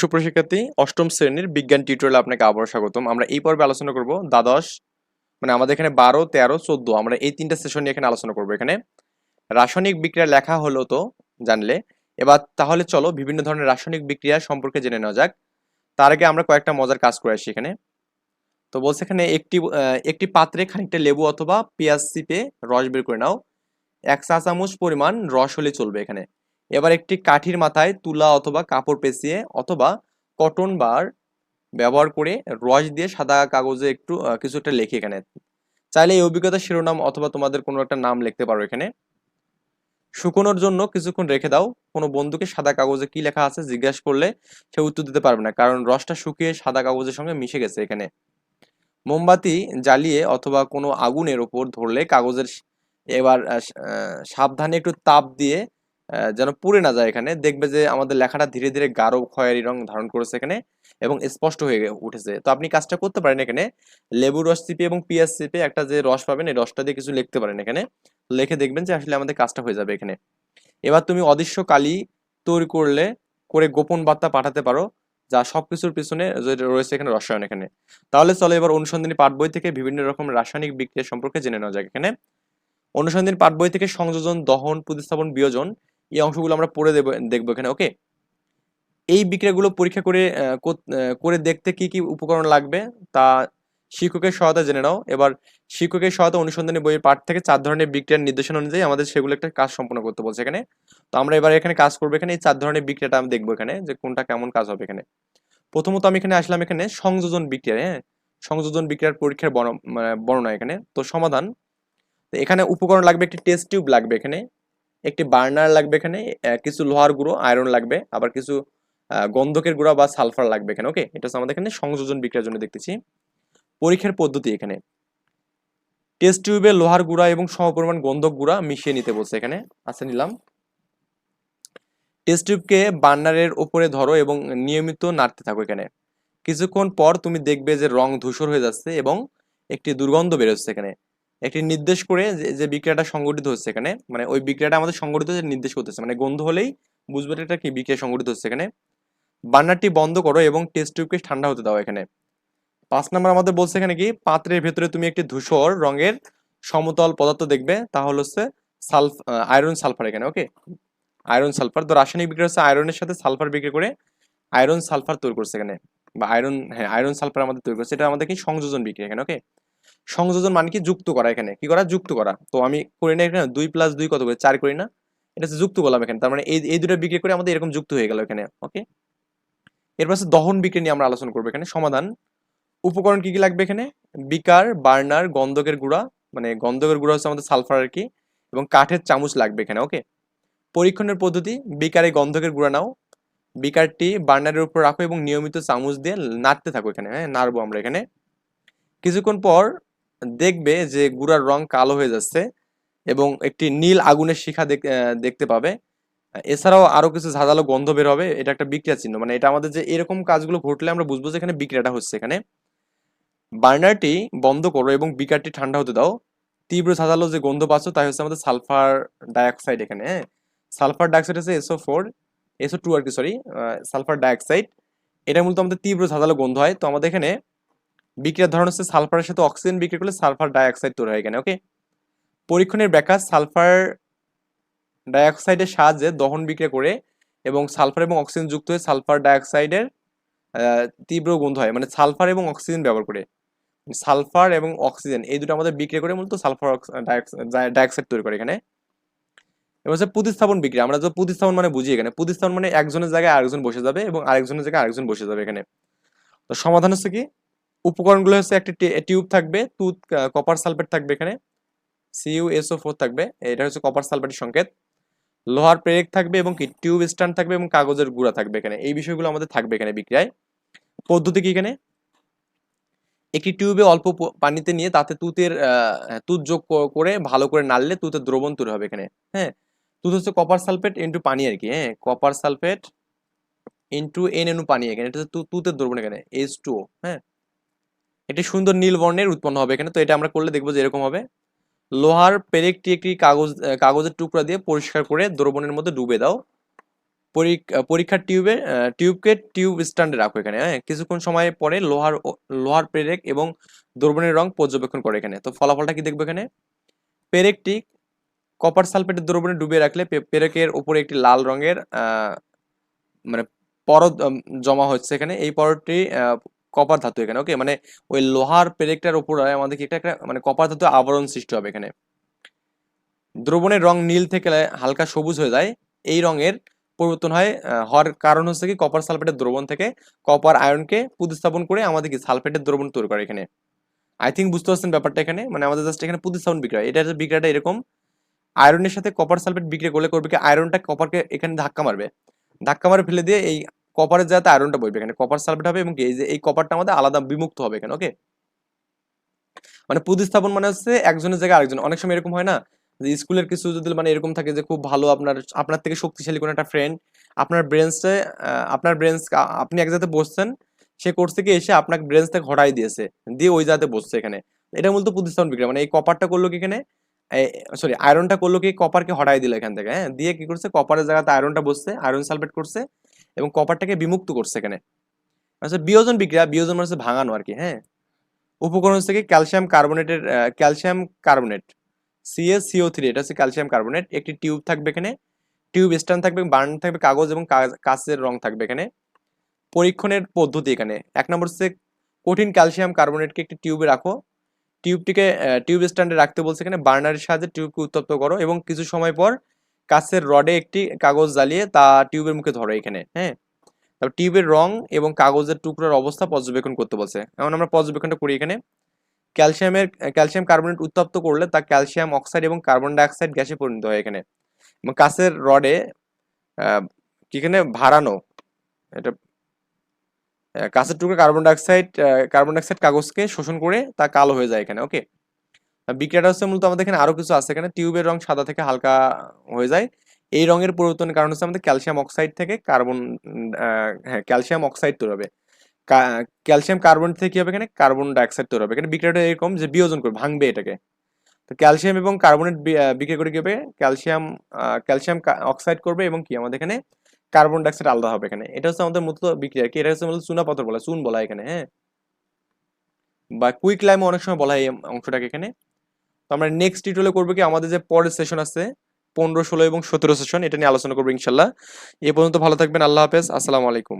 সুপ্রশিক্ষার্থী অষ্টম শ্রেণির বিজ্ঞান টিউটোরিয়ালে আপনাকে আবার স্বাগতম। আমরা এই পর্বে আলোচনা করব দ্বাদশ মানে আমাদের এখানে বারো, তেরো, চোদ্দ। আমরা এই তিনটা সেশন নিয়ে এখানে আলোচনা করব এখানে। রাসায়নিক বিক্রিয়া লেখা হলো তো, জানলে। এবার তাহলে চলো বিভিন্ন ধরনের রাসায়নিক বিক্রিয়া সম্পর্কে জেনে নেওয়া যাক। তার আগে আমরা কয়েকটা মজার কাজ করে আসি এখানে। তো বলছে এখানে একটি একটি পাত্রে খানিকটা লেবু অথবা পেঁয়াজ চিপে রস বের করে নাও। এক চা চামচ পরিমাণ রস হলে চলবে এখানে। এবার একটি কাঠির মাথায় তুলা অথবা কাপড় পেঁচিয়ে অথবা কটন বার ব্যবহার করে রস দিয়ে সাদা কাগজে একটু কিছু একটা লেখি এখানে। চাইলে এই অভিজ্ঞতার শিরোনাম অথবা তোমাদের কোনো একটা নাম লিখতে পারো এখানে। শুকোনোর জন্য কিছুক্ষণ রেখে দাও। কোনো বন্ধুকে সাদা কাগজে কি লেখা আছে জিজ্ঞাসা করলে সে উত্তর দিতে পারবে না, কারণ রসটা শুকিয়ে সাদা কাগজের সঙ্গে মিশে গেছে এখানে। মোমবাতি জ্বালিয়ে অথবা কোনো আগুনের ওপর ধরলে কাগজের এবার সাবধানে একটু তাপ দিয়ে যেন পুড়ে না যায় এখানে। দেখবে যে আমাদের লেখাটা ধীরে ধীরে গাঢ় খয়েরি রং ধারণ করেছে এখানে এবং স্পষ্ট হয়ে উঠেছে। তো আপনি কাজটা করতে পারেন এখানে। লেবু রস চিপে এবং পেঁয়াজ চিপে একটা যে রস পাবেন, এই রসটা দিয়ে কিছু লিখতে পারেন এখানে। লিখে দেখবেন যে আসলে আমাদের কাজটা হয়ে যাবে এখানে। এবার তুমি অদৃশ্য কালি তৈরি করলে, করে গোপন বার্তা পাঠাতে পারো, যা সবকিছুর পিছনে রয়েছে এখানে রসায়ন এখানে। তাহলে চলো এবার অনুসন্ধানী পাঠ বই থেকে বিভিন্ন রকম রাসায়নিক বিক্রিয়া সম্পর্কে জেনে নেওয়া যাক এখানে। অনুসন্ধানী পাঠ বই থেকে সংযোজন, দহন, প্রতিস্থাপন, বিয়োজন এই অংশগুলো আমরা পড়ে দেব, দেখব এখানে ওকে এই বিক্রিয়াগুলো পরীক্ষা করে করে দেখতে কি কি উপকরণ লাগবে তা শিক্ষকের সহায়তা জেনে নাও। এবার শিক্ষকের সহায়তা অনুসন্ধানী বইয়ের পাঠ থেকে চার ধরনের বিক্রিয়ার নির্দেশনা অনুযায়ী আমাদের সেগুলো একটা কাজ সম্পন্ন করতে বলছে এখানে। তো আমরা এবার এখানে কাজ করব এখানে, এই চার ধরনের বিক্রিয়াটা আমি দেখব এখানে যে কোনটা কেমন কাজ হবে এখানে। প্রথমত আমি এখানে আসলাম এখানে সংযোজন বিক্রিয়া হ্যাঁ? সংযোজন বিক্রিয়ার পরীক্ষার মানে বর্ণনা এখানে। তো সমাধান এখানে উপকরণ লাগবে, একটি টেস্ট টিউব লাগবে এখানে। একটি বার্নার লাগবে এখানে কিছু লোহার গুঁড়ো, আয়রন লাগবে, আবার কিছু গন্ধকের গুঁড়া বা সালফার লাগবে এখানে ওকে এটা আমাদের এখানে সংযোজন বিক্রিয়ার জন্য দেখতেছি। পরীক্ষার পদ্ধতি এখানে। টেস্ট টিউবে লোহার গুঁড়া এবং সমপরিমাণ গন্ধক গুঁড়া মিশিয়ে নিতে বলছে এখানে আচ্ছা নিলাম। টেস্ট টিউবকে বার্নারের উপরে ধরো এবং নিয়মিত নাড়তে থাকো এখানে। কিছুক্ষণ পর তুমি দেখবে যে রং ধূসর হয়ে যাচ্ছে এবং একটি দুর্গন্ধ বেরোচ্ছে এখানে। একটি নির্দেশ করে যে- বিক্রিয়াটা সংগঠিত হচ্ছে এখানে মানে ওই বিক্রিয়াটা আমাদের সংগঠিত হচ্ছে, নির্দেশ করতেছে। মানে গন্ধ হলেই বুঝবে এটা কি বিক্রিয়া সংগঠিত হচ্ছে এখানে। বার্নারটি বন্ধ করো এবং টেস্ট টিউবকে ঠান্ডা হতে দাও এখানে। পাঁচ নাম্বার আমাদের বলছে এখানে কি, পাত্রের ভেতরে তুমি একটি ধূসর রঙের সমতল পদার্থ দেখবে, তা হলো হচ্ছে সালফ আয়রন সালফার এখানে ওকে আয়রন সালফার তো রাসায়নিক বিক্রিয়া হচ্ছে আয়রনের সাথে সালফার বিক্রি করে আয়রন সালফার তৈরি করছে এখানে, বা আয়রন হ্যাঁ আয়রন সালফার আমাদের তৈরি করছে, এটা আমাদের কি সংযোজন বিক্রিয়া এখানে ওকে সংযোজন মানে কি? যুক্ত করা এখানে। কি করা? যুক্ত করা। তো আমি করি না এখানে দুই প্লাস দুই কত করে? চার করি না। এটা হচ্ছে যুক্ত করলাম এখানে। তার মানে এই এই দুটো বিক্রি করে আমাদের এরকম যুক্ত হয়ে গেল এখানে। ওকে এরপর হচ্ছে দহন বিক্রি নিয়ে আমরা আলোচনা করব এখানে। সমাধান। উপকরণ কি কি লাগবে এখানে? বিকার, বার্নার, গন্ধকের গুঁড়া। মানে গন্ধকের গুঁড়া হচ্ছে আমাদের সালফার আর কি। এবং কাঠের চামচ লাগবে এখানে। ওকে পরীক্ষণের পদ্ধতি। বিকারে গন্ধকের গুঁড়া নাও। বিকারটি বার্নারের উপর রাখো এবং নিয়মিত চামচ দিয়ে নাড়তে থাকো এখানে। হ্যাঁ? নাড়বো আমরা এখানে। কিছুক্ষণ পর দেখবে যে গুঁড়ার রং কালো হয়ে যাচ্ছে এবং একটি নীল আগুনের শিখা দেখ- দেখতে পাবে। এছাড়াও আরও কিছু ঝাঁঝালো গন্ধ বের হবে, এটা একটা বিক্রিয়া চিহ্ন। মানে এটা আমাদের যে এরকম কাজগুলো ঘটলে আমরা বুঝব যে এখানে বিক্রিয়াটা হচ্ছে এখানে। বার্নারটি বন্ধ করো এবং বিকারটি ঠান্ডা হতে দাও। তীব্র ঝাঁঝালো যে গন্ধ পাচ্ছ তাই হচ্ছে আমাদের সালফার ডাইঅক্সাইড এখানে হ্যাঁ? সালফার ডাইঅক্সাইড হচ্ছে এসও ফোর, এসও টু আর কি, সরি সালফার ডাইঅক্সাইড। এটা মূলত আমাদের তীব্র ঝাঁঝালো গন্ধ হয়। তো আমাদের এখানে বিক্রিয়ার ধরন হচ্ছে সালফারের সাথে অক্সিজেন বিক্রি করলে সালফার ডাইঅক্সাইড তৈরি হয় এখানে, ওকে? পরীক্ষণের ব্যাখ্যা, সালফার ডাইঅক্সাইডের সাহায্যে দহন বিক্রিয়া করে এবং সালফার এবং অক্সিজেন যুক্ত হয়ে সালফার ডাইঅক্সাইডের তীব্র গন্ধ হয় মানে সালফার এবং অক্সিজেন ব্যবহার করে। সালফার এবং অক্সিজেন, এই দুটো আমাদের বিক্রিয়া করে মূলত সালফার ডাইঅক্সাইড তৈরি করে এখানে। এবার হচ্ছে প্রতিস্থাপন বিক্রিয়া, আমরা যে প্রতিস্থাপন মানে বুঝি এখানে। প্রতিস্থাপন মানে একজনের জায়গায় আরেকজন বসে যাবে এবং আরেকজনের জায়গায় আরেকজন বসে যাবে এখানে। তো সমাধান হচ্ছে কি? উপকরণগুলো হচ্ছে একটি টিউব থাকবে তুত কপার সালফেট থাকবে এখানে সিইউএসও ফোর থাকবে, এটা হচ্ছে কপার সালফেটের সংকেত, লোহার প্রেরেক থাকবে এবং কি টিউব স্ট্যান্ড থাকবে এবং কাগজের গুঁড়া থাকবে এখানে, এই বিষয়গুলো আমাদের থাকবে এখানে বিক্রিয়ায়, পদ্ধতি কি এখানে, একটি টিউবে অল্প পানিতে নিয়ে তাতে তুতের তুত যোগ করে ভালো করে নাড়লে তুতের দ্রবণ তৈরি হবে এখানে হ্যাঁ তুত হচ্ছে কপার সালফেট ইন্টু পানি আর কি হ্যাঁ কপার সালফেট ইন্টু এন এনু পানি এখানে, এটা হচ্ছে তুতের দ্রবণ এখানে এইচ টু হ্যাঁ একটি সুন্দর নীল বর্ণের উৎপন্ন হবে এখানে। তো এটা আমরা করলে দেখব যে এরকম হবে। লোহার পেরেকটি একটি কাগজ কাগজের টুকরা দিয়ে পরিষ্কার করে দ্রবণের মধ্যে ডুবে দাও। পরীক- পরীক্ষার টিউবে টিউবকে টিউব স্ট্যান্ডে রাখো এখানে হ্যাঁ? কিছুক্ষণ সময় পরে লোহার লোহার পেরেক এবং দ্রবণের রং পর্যবেক্ষণ করে এখানে। তো ফলাফলটা কি দেখব এখানে? পেরেকটি কপার সালফেটের দ্রবণে ডুবিয়ে রাখলে পেরেকের উপরে একটি লাল রঙের মানে উম, জমা হচ্ছে এখানে। এই পরতটি কপার ধাতু এখানে ওকে মানে ওই লোহার পেরেকটার উপরে আমাদের একটা একটা মানে কপার ধাতু আবরণ সৃষ্টি হবে এখানে। দ্রবণের রং নীল থেকে হালকা সবুজ হয়ে যায়। এই রঙের পরিবর্তন হয় হওয়ার কারণ হচ্ছে কি, কপার সালফেটের দ্রবণ থেকে কপার আয়নকে প্রতিস্থাপন করে আমাদের কি সালফেটের দ্রবণ তৈরি করে এখানে। আই থিঙ্ক বুঝতে পারছেন ব্যাপারটা এখানে মানে আমাদের জাস্ট এখানে প্রতিস্থাপন বিক্রয়। এটা বিক্রয়টা এরকম, আয়রনের সাথে কপার সালফেট বিক্রিয়া করলে করবে কি, আয়রনটা কপারকে এখানে ধাক্কা মারবে। ধাক্কা মারে ফেলে দিয়ে এই কপারের জায়গাতে আয়রনটা বইবে এখানে। কপার সালফেট হবে এবং এই যে, এই কপারটা আমাদের আলাদা বিমুক্ত হবে এখানে ওকে মানে প্রতিস্থাপন মানে হচ্ছে একজনের জায়গায় আরেকজন। অনেক সময় এরকম হয় না যে, স্কুলের কিছু যদি মানে এরকম থাকে যে, খুব ভালো আপনার আপনার থেকে শক্তিশালী কোনো একটা ফ্রেন্ড আপনার ব্রেঞ্চে আপনার ব্রেঞ্চ আপনি এক জায়গাতে বসছেন, সে কোর্স থেকে এসে আপনাকে ব্রেঞ্চ থেকে হটাই দিয়েছে, দিয়ে ওই জায়গাতে বসছে এখানে। এটা মূলত প্রতিস্থাপন বিক্রিয়া। মানে এই কপারটা করল কি এখানে? সরি আয়রনটা করল কি কপারকে হটাই দিল এখান থেকে হ্যাঁ? দিয়ে কি করছে? কপারের জায়গাতে আয়রনটা বসছে আয়রন সালফেট করছে এবং কপারটাকে বিমুক্ত করছে এখানে। আচ্ছা বিয়োজন বিক্রিয়া, বিয়োজন মানে হচ্ছে ভাঙানো আর কি হ্যাঁ? উপকরণ হচ্ছে কি calcium কার্বনেটের calcium carbonate. CS CO three এটা হচ্ছে ক্যালসিয়াম কার্বনেট। একটি টিউব থাকবে এখানে। টিউব স্ট্যান্ড থাকবে, বার্ন থাকবে, কাগজ এবং কাঁচের রং থাকবে এখানে। পরীক্ষণের পদ্ধতি এখানে। এক নম্বর হচ্ছে কঠিন ক্যালসিয়াম কার্বনেটকে একটি টিউবে রাখো। টিউবটিকে টিউব স্ট্যান্ডে রাখতে বলছে এখানে বার্নারের সাহায্যে টিউবকে উত্তপ্ত করো এবং কিছু সময় পর কাঁচের রডে একটি কাগজ জ্বালিয়ে তা টিউবের মুখে ধরো এখানে হ্যাঁ? তারপর টিউবের রং এবং কাগজের টুকরোর অবস্থা পর্যবেক্ষণ করতে বলছে। এখন আমরা পর্যবেক্ষণটা করি এখানে। ক্যালসিয়ামের, ক্যালসিয়াম কার্বনেট উত্তপ্ত করলে তা ক্যালসিয়াম অক্সাইড এবং কার্বন ডাইঅক্সাইড গ্যাসে পরিণত হয় এখানে। এবং কাঁচের রডে কি এখানে? ভাড়ানো। এটা কাছের টুকরো কার্বন ডাইঅক্সাইড কার্বন ডাইঅক্সাইড কাগজকে শোষণ করে তা কালো হয়ে যায় এখানে, ওকে? বিক্রিয়াটা হচ্ছে মূলত আমাদের এখানে আরও কিছু আছে। এখানে টিউবের রং সাদা থেকে হালকা হয়ে যায়। এই রঙের পরিবর্তনের কারণ হচ্ছে আমাদের ক্যালসিয়াম অক্সাইড থেকে কার্বন হ্যাঁ ক্যালসিয়াম অক্সাইড তৈরি হবে। ক্যালসিয়াম কার্বন থেকে কি হবে এখানে? কার্বন ডাইঅক্সাইড তৈরি হবে। এখানে বিক্রিয়াটা এরকম যে বিয়োজন করবে, ভাঙবে এটাকে। তো ক্যালসিয়াম এবং কার্বনেট বিক্রিয়া করে কি হবে? ক্যালসিয়াম ক্যালসিয়াম অক্সাইড করবে এবং কি? আমাদের এখানে কার্বন ডাইঅক্সাইড আলাদা হবে এখানে। এটা হচ্ছে আমাদের মূলত বিক্রিয়া। কি? এটা হচ্ছে মূলত চুনাপাথর বলা চুন বলা এখানে হ্যাঁ? বা কুইক লাইমও অনেক সময় বলা হয় এই অংশটাকে এখানে। তো আমরা নেক্সট টিউটোরিয়ালে করব কি, আমাদের যে পরের সেশন আছে, পনেরো, ষোলো এবং সতেরো সেশন এটা নিয়ে আলোচনা করব ইনশাল্লাহ। এ পর্যন্ত ভালো থাকবেন, আল্লাহ হাফেজ, আসসালামু আলাইকুম।